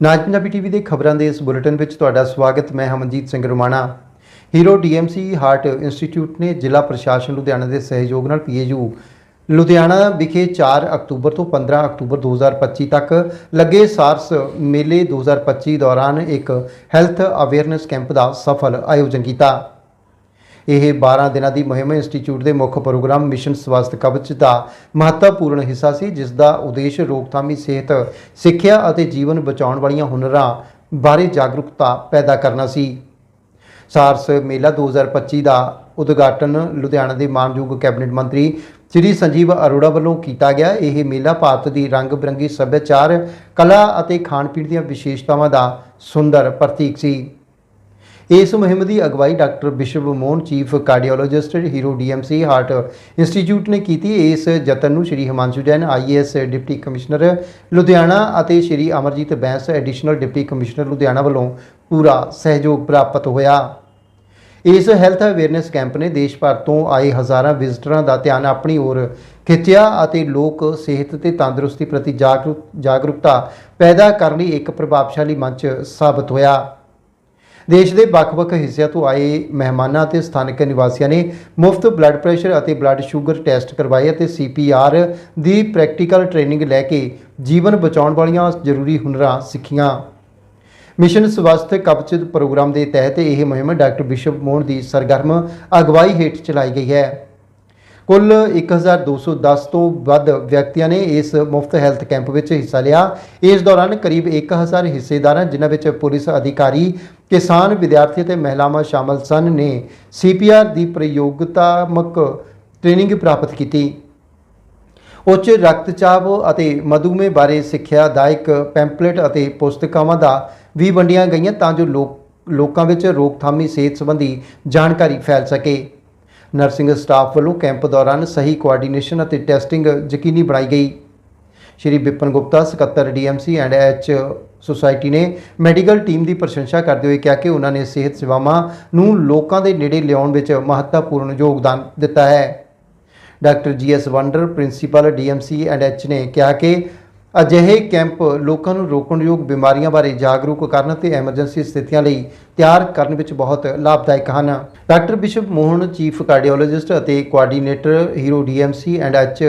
ਨਾਜ Punjabi TV ਦੇ ਖਬਰਾਂ ਦੇ ਇਸ ਬੁਲੇਟਿਨ ਵਿੱਚ ਤੁਹਾਡਾ ਸਵਾਗਤ, ਮੈਂ Hamanjeet Singh Rumana. Hero DMC heart institute ਨੇ ਜ਼ਿਲ੍ਹਾ ਪ੍ਰਸ਼ਾਸਨ ਲੁਧਿਆਣਾ ਦੇ ਸਹਿਯੋਗ ਨਾਲ ਪੀਏਯੂ ਲੁਧਿਆਣਾ ਵਿਖੇ 4 ਅਕਤੂਬਰ ਤੋਂ 15 ਅਕਤੂਬਰ 2025 ਤੱਕ ਲੱਗੇ ਸਾਰਸ ਮੇਲੇ 2025 ਦੌਰਾਨ ਇੱਕ ਹੈਲਥ ਅਵੇਅਰਨੈਸ ਕੈਂਪ ਦਾ ਸਫਲ ਆਯੋਜਨ ਕੀਤਾ। ਇਹ 12 ਦਿਨਾਂ ਦੀ ਮੁਹਿੰਮ ਇੰਸਟੀਚਿਊਟ ਦੇ ਮੁੱਖ ਪ੍ਰੋਗਰਾਮ ਮਿਸ਼ਨ ਸਵਾਸਥ ਕਵਚ ਦਾ ਮਹੱਤਵਪੂਰਨ ਹਿੱਸਾ ਸੀ, ਜਿਸ ਦਾ ਉਦੇਸ਼ ਰੋਕਥਾਮੀ ਸਿਹਤ, ਸਿੱਖਿਆ ਅਤੇ ਜੀਵਨ ਬਚਾਉਣ ਵਾਲੀਆਂ ਹੁਨਰਾਂ ਬਾਰੇ ਜਾਗਰੂਕਤਾ ਪੈਦਾ ਕਰਨਾ ਸੀ। ਸਾਰਸ ਮੇਲਾ 2025 ਦਾ ਉਦਘਾਟਨ ਲੁਧਿਆਣਾ ਦੇ ਮਾਨਯੋਗ ਕੈਬਨਿਟ ਮੰਤਰੀ ਸ੍ਰੀ ਸੰਜੀਵ ਅਰੋੜਾ ਵੱਲੋਂ ਕੀਤਾ ਗਿਆ। ਇਹ ਮੇਲਾ ਭਾਰਤ ਦੀ ਰੰਗ ਬਿਰੰਗੀ ਸੱਭਿਆਚਾਰ, ਕਲਾ ਅਤੇ ਖਾਣ ਪੀਣ ਦੀਆਂ ਵਿਸ਼ੇਸ਼ਤਾਵਾਂ ਦਾ ਸੁੰਦਰ ਪ੍ਰਤੀਕ ਸੀ। ਇਸ ਮੁਹਿੰਮ ਦੀ ਅਗਵਾਈ doctor Bishwa Mohan, chief cardiologist, Hero DMC, heart institute ਨੇ ਕੀਤੀ। ਇਸ ਯਤਨ ਨੂੰ Shri Himanshu Jain IAS deputy commissioner Ludhiana ਅਤੇ Shri Amarjit Bains, additional deputy commissioner Ludhiana ਵੱਲੋਂ ਪੂਰਾ ਸਹਿਯੋਗ ਪ੍ਰਾਪਤ ਹੋਇਆ। ਇਸ ਹੈਲਥ ਅਵੇਅਰਨੈਸ ਕੈਂਪ ਨੇ ਦੇਸ਼ ਭਰ ਤੋਂ ਆਏ ਹਜ਼ਾਰਾਂ ਵਿਜ਼ਟਰਾਂ ਦਾ ਧਿਆਨ ਆਪਣੀ ओर ਖਿੱਚਿਆ ਅਤੇ ਲੋਕ ਸਿਹਤ ਤੇ ਤੰਦਰੁਸਤੀ ਪ੍ਰਤੀ ਜਾਗਰੂਕ ਜਾਗਰੂਕਤਾ ਪੈਦਾ ਕਰਨ ਲਈ ਇੱਕ ਪ੍ਰਭਾਵਸ਼ਾਲੀ ਮੰਚ ਸਾਬਤ ਹੋਇਆ। ਦੇਸ਼ ਦੇ ਵੱਖ-ਵੱਖ ਹਿੱਸਿਆਂ ਤੋਂ ਆਏ ਮਹਿਮਾਨਾਂ ਅਤੇ ਸਥਾਨਕ ਨਿਵਾਸੀਆਂ ਨੇ ਮੁਫਤ ਬਲੱਡ ਪ੍ਰੈਸ਼ਰ ਅਤੇ ਬਲੱਡ ਸ਼ੂਗਰ ਟੈਸਟ ਕਰਵਾਏ ਅਤੇ ਸੀਪੀਆਰ ਦੀ ਪ੍ਰੈਕਟੀਕਲ ਟ੍ਰੇਨਿੰਗ ਲੈ ਕੇ ਜੀਵਨ ਬਚਾਉਣ ਵਾਲੀਆਂ ਜ਼ਰੂਰੀ ਹੁਨਰਾਂ ਸਿੱਖੀਆਂ। ਮਿਸ਼ਨ ਸਵਾਸਥ ਕਵਚ ਪ੍ਰੋਗਰਾਮ ਦੇ ਤਹਿਤ ਇਹ ਮੁਹਿੰਮ ਡਾਕਟਰ ਵਿਸ਼ਵ ਮੋਹਨ ਦੀ ਸਰਗਰਮ ਅਗਵਾਈ ਹੇਠ ਚਲਾਈ ਗਈ ਹੈ। ਕੁੱਲ 1210 ਤੋਂ ਵੱਧ ਵਿਅਕਤੀਆਂ ਨੇ ਇਸ ਮੁਫਤ ਹੈਲਥ ਕੈਂਪ ਵਿੱਚ ਹਿੱਸਾ ਲਿਆ। ਇਸ ਦੌਰਾਨ ਕਰੀਬ 1000 ਹਿੱਸੇਦਾਰਾਂ, ਜਿਨ੍ਹਾਂ ਵਿੱਚ ਪੁਲਿਸ ਅਧਿਕਾਰੀ ਕਿਸਾਨ ਵਿਦਿਆਰਥੀ ਅਤੇ ਮਹਿਲਾਵਾਂ ਸ਼ਾਮਲ ਸਨ ਨੇ ਸੀਪੀਆਰ ਦੀ ਪ੍ਰਯੋਗਤਾਮਕ ਟ੍ਰੇਨਿੰਗ ਪ੍ਰਾਪਤ ਕੀਤੀ। ਉੱਚ ਰਕਤਚਾਪ ਅਤੇ ਮਧੂਮੇਹ ਬਾਰੇ ਸਿੱਖਿਆਦਾਇਕ ਪੈਂਪਲੇਟ ਅਤੇ ਪੁਸਤਕਾਵਾਂ ਦਾ ਵੀ ਵੰਡੀਆਂ ਗਈਆਂ ਤਾਂ ਜੋ ਲੋਕ, ਲੋਕਾਂ ਵਿੱਚ ਰੋਕਥਾਮੀ ਸਿਹਤ ਸੰਬੰਧੀ ਜਾਣਕਾਰੀ ਫੈਲ ਸਕੇ। ਨਰਸਿੰਗ ਸਟਾਫ ਵੱਲੋਂ ਕੈਂਪ ਦੌਰਾਨ ਸਹੀ ਕੋਆਰਡੀਨੇਸ਼ਨ ਅਤੇ ਟੈਸਟਿੰਗ ਯਕੀਨੀ ਬਣਾਈ ਗਈ। ਸ਼੍ਰੀ ਵਿਪਨ ਗੁਪਤਾ, ਸਕੱਤਰ ਡੀਐਮਸੀ ਐਂਡ ਐਚ ਸੁਸਾਇਟੀ ਨੇ ਮੈਡੀਕਲ ਟੀਮ ਦੀ ਪ੍ਰਸ਼ੰਸਾ ਕਰਦੇ ਹੋਏ ਕਿਹਾ ਕਿ ਉਹਨਾਂ ਨੇ ਸਿਹਤ ਸੇਵਾਵਾਂ ਨੂੰ ਲੋਕਾਂ ਦੇ ਨੇੜੇ ਲਿਆਉਣ ਵਿੱਚ ਮਹੱਤਵਪੂਰਨ ਯੋਗਦਾਨ ਦਿੱਤਾ ਹੈ। Doctor G GS Wander, principal DMC and H ਨੇ ਕਿਹਾ ਕਿ ਅਜਿਹੇ ਕੈਂਪ ਲੋਕਾਂ ਨੂੰ ਰੋਕਣਯੋਗ ਬਿਮਾਰੀਆਂ ਬਾਰੇ ਜਾਗਰੂਕ ਕਰਨ ਤੇ ਐਮਰਜੈਂਸੀ ਸਥਿਤੀਆਂ ਲਈ ਤਿਆਰ ਕਰਨ ਵਿੱਚ ਬਹੁਤ ਲਾਭਦਾਇਕ ਹਨ। Doctor Bishwa Mohan, chief cardiologist ਅਤੇ coordinator Hero DMC and H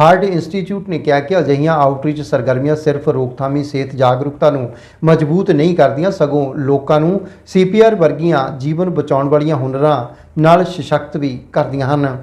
heart institute ਨੇ ਕਿਹਾ ਕਿ ਅਜਿਹੀਆਂ ਆਊਟਰੀਚ ਸਰਗਰਮੀਆਂ ਸਿਰਫ ਰੋਕਥਾਮੀ ਸਿਹਤ ਜਾਗਰੂਕਤਾ ਨੂੰ ਮਜ਼ਬੂਤ ਨਹੀਂ ਕਰਦੀਆਂ, ਸਗੋਂ ਲੋਕਾਂ ਨੂੰ ਸੀਪੀਆਰ ਵਰਗੀਆਂ ਜੀਵਨ ਬਚਾਉਣ ਵਾਲੀਆਂ ਹੁਨਰਾਂ ਨਾਲ ਸਸ਼ਕਤ ਵੀ ਕਰਦੀਆਂ ਹਨ।